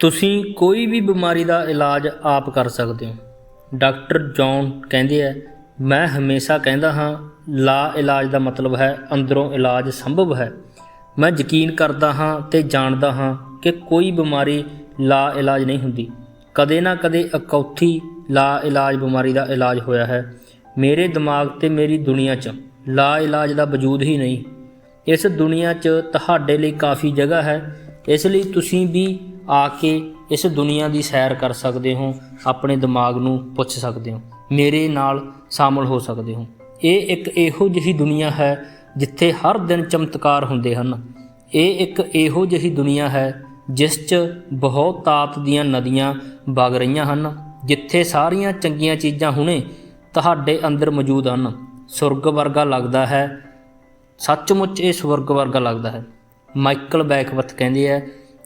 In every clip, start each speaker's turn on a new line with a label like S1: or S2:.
S1: ਤੁਸੀਂ ਕੋਈ ਵੀ ਬਿਮਾਰੀ ਦਾ ਇਲਾਜ ਆਪ ਕਰ ਸਕਦੇ ਹੋ। ਡਾਕਟਰ ਜੌਨ ਕਹਿੰਦੇ ਆ, ਮੈਂ ਹਮੇਸ਼ਾ ਕਹਿੰਦਾ ਹਾਂ, ਲਾ ਇਲਾਜ ਦਾ ਮਤਲਬ ਹੈ, ਅੰਦਰੋਂ ਇਲਾਜ ਸੰਭਵ ਹੈ। ਮੈਂ ਯਕੀਨ ਕਰਦਾ ਹਾਂ ਤੇ ਜਾਣਦਾ ਹਾਂ ਕਿ ਕੋਈ ਬਿਮਾਰੀ ਲਾ ਇਲਾਜ ਨਹੀਂ ਹੁੰਦੀ। ਕਦੇ ਨਾ ਕਦੇ ਇਕੱਠੀ ਲਾ ਇਲਾਜ ਬਿਮਾਰੀ ਦਾ ਇਲਾਜ ਹੋਇਆ ਹੈ। ਮੇਰੇ ਦਿਮਾਗ ਤੇ ਮੇਰੀ ਦੁਨੀਆ 'ਚ ਲਾ ਇਲਾਜ ਦਾ ਵਜੂਦ ਹੀ ਨਹੀਂ। ਇਸ ਦੁਨੀਆ 'ਚ ਤੁਹਾਡੇ ਲਈ ਕਾਫੀ ਜਗ੍ਹਾ ਹੈ। ਇਸ ਲਈ ਤੁਸੀਂ ਵੀ ਆ ਕੇ ਇਸ ਦੁਨੀਆ ਦੀ ਸੈਰ ਕਰ ਸਕਦੇ ਹੋ, ਆਪਣੇ ਦਿਮਾਗ ਨੂੰ ਪੁੱਛ ਸਕਦੇ ਹੋ, ਮੇਰੇ ਨਾਲ ਸ਼ਾਮਲ ਹੋ ਸਕਦੇ ਹੋ। ਇਹ ਇੱਕ ਇਹੋ ਜਿਹੀ ਦੁਨੀਆ ਹੈ ਜਿੱਥੇ ਹਰ ਦਿਨ ਚਮਤਕਾਰ ਹੁੰਦੇ ਹਨ। ਇਹ ਇੱਕ ਇਹੋ ਜਿਹੀ ਦੁਨੀਆ ਹੈ ਜਿਸ 'ਚ ਬਹੁਤ ਤਾਤ ਦੀਆਂ ਨਦੀਆਂ ਵਗ ਰਹੀਆਂ ਹਨ। ਜਿੱਥੇ ਸਾਰੀਆਂ ਚੰਗੀਆਂ ਚੀਜ਼ਾਂ ਹੁਣੇ ਤੁਹਾਡੇ ਅੰਦਰ ਮੌਜੂਦ ਹਨ। ਸੁਰਗ ਵਰਗਾ ਲੱਗਦਾ ਹੈ। ਸੱਚਮੁੱਚ ਇਹ ਸਵਰਗ ਵਰਗਾ ਲੱਗਦਾ ਹੈ। ਮਾਈਕਲ ਬੈਕਵਰਥ ਕਹਿੰਦੇ ਆ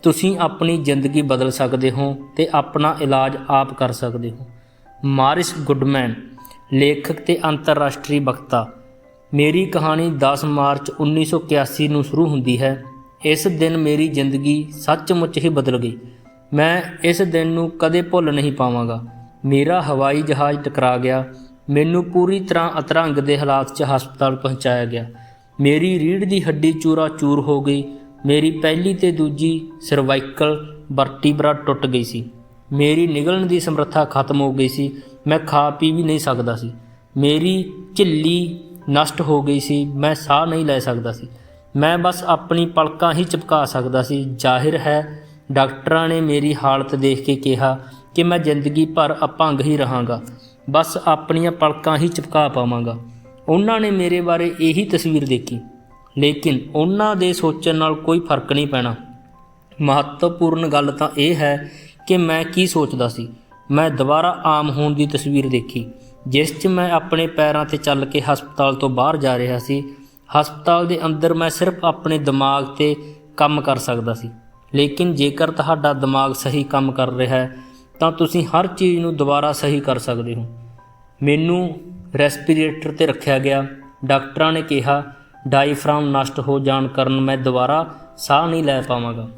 S1: ਤੁਸੀਂ ਆਪਣੀ ਜ਼ਿੰਦਗੀ ਬਦਲ ਸਕਦੇ ਹੋ ਤੇ ਆਪਣਾ ਇਲਾਜ ਆਪ ਕਰ ਸਕਦੇ ਹੋ। ਮਾਰਿਸ ਗੁੱਡਮੈਨ, ਲੇਖਕ ਤੇ ਅੰਤਰਰਾਸ਼ਟਰੀ ਵਕਤਾ, ਮੇਰੀ ਕਹਾਣੀ 10 ਮਾਰਚ 1981 ਨੂੰ ਸ਼ੁਰੂ ਹੁੰਦੀ ਹੈ। ਇਸ ਦਿਨ ਮੇਰੀ ਜ਼ਿੰਦਗੀ ਸੱਚਮੁੱਚ ਹੀ ਬਦਲ ਗਈ। ਮੈਂ ਇਸ ਦਿਨ ਨੂੰ ਕਦੇ ਭੁੱਲ ਨਹੀਂ ਪਾਵਾਂਗਾ। ਮੇਰਾ ਹਵਾਈ ਜਹਾਜ਼ ਟਕਰਾ ਗਿਆ। ਮੈਨੂੰ ਪੂਰੀ ਤਰ੍ਹਾਂ ਅਤਰੰਗ ਦੇ ਹਾਲਾਤ 'ਚ ਹਸਪਤਾਲ ਪਹੁੰਚਾਇਆ ਗਿਆ। ਮੇਰੀ ਰੀੜ੍ਹ ਦੀ ਹੱਡੀ ਚੂਰਾ ਚੂਰ ਹੋ ਗਈ। ਮੇਰੀ ਪਹਿਲੀ ਤੇ ਦੂਜੀ ਸਰਵਾਈਕਲ ਵਰਟੀਬਰਾ ਟੁੱਟ ਗਈ ਸੀ। ਮੇਰੀ ਨਿਗਲਣ ਦੀ ਸਮਰੱਥਾ ਖਤਮ ਹੋ ਗਈ ਸੀ। ਮੈਂ ਖਾ ਪੀ ਵੀ ਨਹੀਂ ਸਕਦਾ ਸੀ। ਮੇਰੀ ਝਿੱਲੀ ਨਸ਼ਟ ਹੋ ਗਈ ਸੀ। ਮੈਂ ਸਾਹ ਨਹੀਂ ਲੈ ਸਕਦਾ ਸੀ। ਮੈਂ ਬਸ ਆਪਣੀ ਪਲਕਾਂ ਹੀ ਚਿਪਕਾ ਸਕਦਾ ਸੀ। ਜ਼ਾਹਿਰ ਹੈ, ਡਾਕਟਰਾਂ ਨੇ ਮੇਰੀ ਹਾਲਤ ਦੇਖ ਕੇ ਕਿਹਾ ਕਿ ਮੈਂ ਜ਼ਿੰਦਗੀ ਭਰ ਅਪੰਗ ਹੀ ਰਹਾਂਗਾ। ਬਸ ਆਪਣੀਆਂ ਪਲਕਾਂ ਹੀ ਚਿਪਕਾ ਪਾਵਾਂਗਾ। ਉਹਨਾਂ ਨੇ ਮੇਰੇ ਬਾਰੇ ਇਹੀ ਤਸਵੀਰ ਦੇਖੀ। ਲੇਕਿਨ ਉਹਨਾਂ ਦੇ ਸੋਚਣ ਨਾਲ ਕੋਈ ਫ਼ਰਕ ਨਹੀਂ ਪੈਣਾ। ਮਹੱਤਵਪੂਰਨ ਗੱਲ ਤਾਂ ਇਹ ਹੈ ਕਿ ਮੈਂ ਕੀ ਸੋਚਦਾ ਸੀ। ਮੈਂ ਦੁਬਾਰਾ ਆਮ ਹੋਣ ਦੀ ਤਸਵੀਰ ਦੇਖੀ, ਜਿਸ 'ਚ ਮੈਂ ਆਪਣੇ ਪੈਰਾਂ ਤੇ ਚੱਲ ਕੇ ਹਸਪਤਾਲ ਤੋਂ ਬਾਹਰ ਜਾ ਰਿਹਾ ਸੀ। ਹਸਪਤਾਲ ਦੇ ਅੰਦਰ ਮੈਂ ਸਿਰਫ ਆਪਣੇ ਦਿਮਾਗ ਤੇ ਕੰਮ ਕਰ ਸਕਦਾ ਸੀ। ਲੇਕਿਨ ਜੇਕਰ ਤੁਹਾਡਾ ਦਿਮਾਗ ਸਹੀ ਕੰਮ ਕਰ ਰਿਹਾ ਹੈ, ਤਾਂ ਤੁਸੀਂ ਹਰ ਚੀਜ਼ ਨੂੰ ਦੁਬਾਰਾ ਸਹੀ ਕਰ ਸਕਦੇ ਹੋ। ਮੈਨੂੰ ਰੈਸਪੀਰੇਟਰ ਤੇ ਰੱਖਿਆ ਗਿਆ। ਡਾਕਟਰਾਂ ਨੇ ਕਿਹਾ ਡਾਇਫਰਾਮ ਨਸ਼ਟ ਹੋ ਜਾਣ ਕਾਰਨ ਮੈਂ ਦੁਬਾਰਾ ਸਾਹ ਨਹੀਂ ਲੈ ਪਾਵਾਂਗਾ।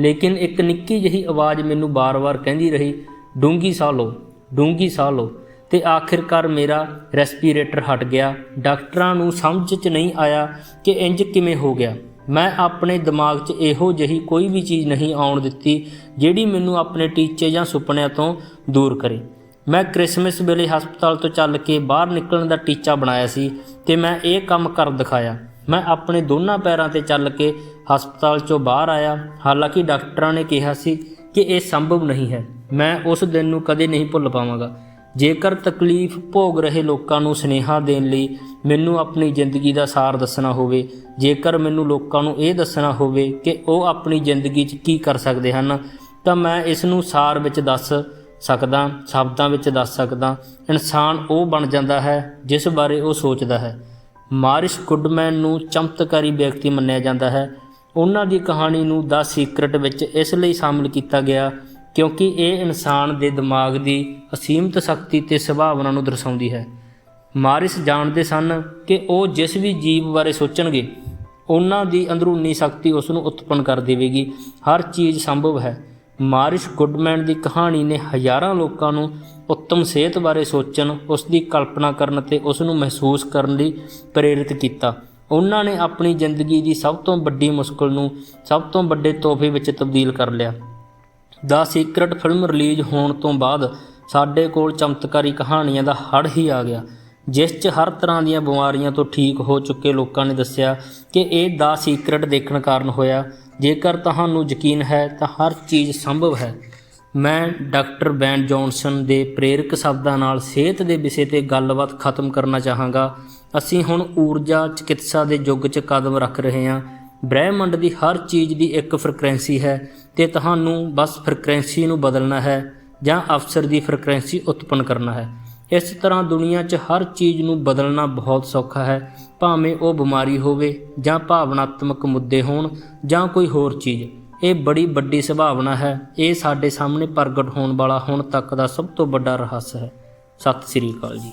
S1: ਲੇਕਿਨ ਇੱਕ ਨਿੱਕੀ ਜਿਹੀ ਆਵਾਜ਼ ਮੈਨੂੰ ਬਾਰ-ਬਾਰ ਕਹਿੰਦੀ ਰਹੀ ਡੂੰਗੀ ਸਾਹ ਲਓ ਡੂੰਗੀ ਸਾਹ ਲਓ। ਤੇ ਆਖਿਰਕਾਰ ਮੇਰਾ ਰੈਸਪੀਰੇਟਰ ਹਟ ਗਿਆ। ਡਾਕਟਰਾਂ ਨੂੰ ਸਮਝ 'ਚ ਨਹੀਂ ਆਇਆ ਕਿ ਇੰਜ ਕਿਵੇਂ ਹੋ ਗਿਆ। ਮੈਂ ਆਪਣੇ ਦਿਮਾਗ 'ਚ ਇਹੋ ਜਿਹੀ ਕੋਈ ਵੀ ਚੀਜ਼ ਨਹੀਂ ਆਉਣ ਦਿੱਤੀ ਜਿਹੜੀ ਮੈਨੂੰ ਆਪਣੇ ਟੀਚੇ ਜਾਂ ਸੁਪਨਿਆਂ ਤੋਂ ਦੂਰ ਕਰੇ। ਮੈਂ ਕ੍ਰਿਸਮਸ ਵੇਲੇ ਹਸਪਤਾਲ ਤੋਂ ਚੱਲ ਕੇ ਬਾਹਰ ਨਿਕਲਣ ਦਾ ਟੀਚਾ ਬਣਾਇਆ ਸੀ। ਤੇ ਮੈਂ ਇਹ ਕੰਮ ਕਰ ਦਿਖਾਇਆ। ਮੈਂ ਆਪਣੇ ਦੋਨਾਂ ਪੈਰਾਂ ਤੇ ਚੱਲ ਕੇ ਹਸਪਤਾਲ 'ਚੋਂ ਬਾਹਰ ਆਇਆ। ਹਾਲਾਂਕਿ ਡਾਕਟਰਾਂ ਨੇ ਕਿਹਾ ਸੀ ਕਿ ਇਹ ਸੰਭਵ ਨਹੀਂ ਹੈ। ਮੈਂ ਉਸ ਦਿਨ ਨੂੰ ਕਦੇ ਨਹੀਂ ਭੁੱਲ ਪਾਵਾਂਗਾ। ਜੇਕਰ ਤਕਲੀਫ ਭੋਗ ਰਹੇ ਲੋਕਾਂ ਨੂੰ ਸਨੇਹਾ ਦੇਣ ਲਈ ਮੈਨੂੰ ਆਪਣੀ ਜ਼ਿੰਦਗੀ ਦਾ ਸਾਰ ਦੱਸਣਾ ਹੋਵੇ, ਜੇਕਰ ਮੈਨੂੰ ਲੋਕਾਂ ਨੂੰ ਇਹ ਦੱਸਣਾ ਹੋਵੇ ਕਿ ਉਹ ਆਪਣੀ ਜ਼ਿੰਦਗੀ 'ਚ ਕੀ ਕਰ ਸਕਦੇ ਹਨ, ਤਾਂ ਮੈਂ ਇਸ ਨੂੰ ਸਾਰ ਵਿੱਚ ਦੱਸ ਸਕਦਾ, ਸ਼ਬਦਾਂ ਵਿੱਚ ਦੱਸ ਸਕਦਾ। ਇਨਸਾਨ ਉਹ ਬਣ ਜਾਂਦਾ ਹੈ ਜਿਸ ਬਾਰੇ ਉਹ ਸੋਚਦਾ ਹੈ। ਮਾਰਿਸ ਗੁੱਡਮੈਨ ਨੂੰ ਚਮਤਕਾਰੀ ਵਿਅਕਤੀ ਮੰਨਿਆ ਜਾਂਦਾ ਹੈ। ਉਹਨਾਂ ਦੀ ਕਹਾਣੀ ਨੂੰ ਦਾ ਸੀਕ੍ਰੇਟ ਵਿੱਚ ਇਸ ਲਈ ਸ਼ਾਮਲ ਕੀਤਾ ਗਿਆ ਕਿਉਂਕਿ ਇਹ ਇਨਸਾਨ ਦੇ ਦਿਮਾਗ ਦੀ ਅਸੀਮਤ ਸ਼ਕਤੀ ਤੇ ਸੁਭਾਵਨਾ ਨੂੰ ਦਰਸਾਉਂਦੀ ਹੈ। ਮਾਰਿਸ ਜਾਣਦੇ ਸਨ ਕਿ ਉਹ ਜਿਸ ਵੀ ਜੀਵ ਬਾਰੇ ਸੋਚਣਗੇ, ਉਹਨਾਂ ਦੀ ਅੰਦਰੂਨੀ ਸ਼ਕਤੀ ਉਸ ਨੂੰ ਉਤਪੰਨ ਕਰ ਦੇਵੇਗੀ। ਹਰ ਚੀਜ਼ ਸੰਭਵ ਹੈ। ਮਾਰਿਸ ਗੁੱਡਮੈਨ ਦੀ ਕਹਾਣੀ ਨੇ ਹਜ਼ਾਰਾਂ ਲੋਕਾਂ ਨੂੰ ਉੱਤਮ ਸਿਹਤ ਬਾਰੇ ਸੋਚਣ ਉਸ ਦੀ ਕਲਪਨਾ ਕਰਨ ਅਤੇ ਉਸ ਨੂੰ ਮਹਿਸੂਸ ਕਰਨ ਲਈ ਪ੍ਰੇਰਿਤ ਕੀਤਾ। ਉਹਨਾਂ ਨੇ ਆਪਣੀ ਜ਼ਿੰਦਗੀ ਦੀ ਸਭ ਤੋਂ ਵੱਡੀ ਮੁਸ਼ਕਲ ਨੂੰ ਸਭ ਤੋਂ ਵੱਡੇ ਤੋਹਫੇ ਵਿੱਚ ਤਬਦੀਲ ਕਰ ਲਿਆ। ਦਾ ਸੀਕ੍ਰੇਟ ਫਿਲਮ ਰਿਲੀਜ਼ ਹੋਣ ਤੋਂ ਬਾਅਦ ਸਾਡੇ ਕੋਲ ਚਮਤਕਾਰੀ ਕਹਾਣੀਆਂ ਦਾ ਹੜ੍ਹ ਹੀ ਆ ਗਿਆ, ਜਿਸ 'ਚ ਹਰ ਤਰ੍ਹਾਂ ਦੀਆਂ ਬਿਮਾਰੀਆਂ ਤੋਂ ਠੀਕ ਹੋ ਚੁੱਕੇ ਲੋਕਾਂ ਨੇ ਦੱਸਿਆ ਕਿ ਇਹ ਦਾ ਸੀਕ੍ਰੇਟ ਦੇਖਣ ਕਾਰਨ ਹੋਇਆ। ਜੇਕਰ ਤੁਹਾਨੂੰ ਯਕੀਨ ਹੈ ਤਾਂ ਹਰ ਚੀਜ਼ ਸੰਭਵ ਹੈ। ਮੈਂ ਡਾਕਟਰ ਬੈਨ ਜੌਨਸਨ ਦੇ ਪ੍ਰੇਰਕ ਸ਼ਬਦਾਂ ਨਾਲ ਸਿਹਤ ਦੇ ਵਿਸ਼ੇ ਤੇ ਗੱਲਬਾਤ ਖਤਮ ਕਰਨਾ ਚਾਹਾਂਗਾ। ਅਸੀਂ ਹੁਣ ਊਰਜਾ ਚਿਕਿਤਸਾ ਦੇ ਯੁੱਗ 'ਚ ਕਦਮ ਰੱਖ ਰਹੇ ਹਾਂ। ਬ੍ਰਹਿਮੰਡ ਦੀ ਹਰ ਚੀਜ਼ ਦੀ ਇੱਕ ਫ੍ਰੀਕੁਐਂਸੀ ਹੈ ਤੇ ਤੁਹਾਨੂੰ ਬਸ ਫ੍ਰੀਕੁਐਂਸੀ ਨੂੰ ਬਦਲਣਾ ਹੈ ਜਾਂ ਅਫਸਰ ਦੀ ਫ੍ਰੀਕੁਐਂਸੀ ਉਤਪੰਨ ਕਰਨਾ ਹੈ। ਇਸ ਤਰ੍ਹਾਂ ਦੁਨੀਆ 'ਚ ਹਰ ਚੀਜ਼ ਨੂੰ ਬਦਲਣਾ ਬਹੁਤ ਸੌਖਾ ਹੈ, ਭਾਵੇਂ ਉਹ ਬਿਮਾਰੀ ਹੋਵੇ ਜਾਂ ਭਾਵਨਾਤਮਕ ਮੁੱਦੇ ਹੋਣ ਜਾਂ ਕੋਈ ਹੋਰ ਚੀਜ਼। ਇਹ ਬੜੀ ਵੱਡੀ ਸੰਭਾਵਨਾ ਹੈ। ਇਹ ਸਾਡੇ ਸਾਹਮਣੇ ਪ੍ਰਗਟ ਹੋਣ ਵਾਲਾ ਹੁਣ ਤੱਕ ਦਾ ਸਭ ਤੋਂ ਵੱਡਾ ਰਹੱਸ ਹੈ। ਸਤਿ ਸ੍ਰੀ ਅਕਾਲ ਜੀ।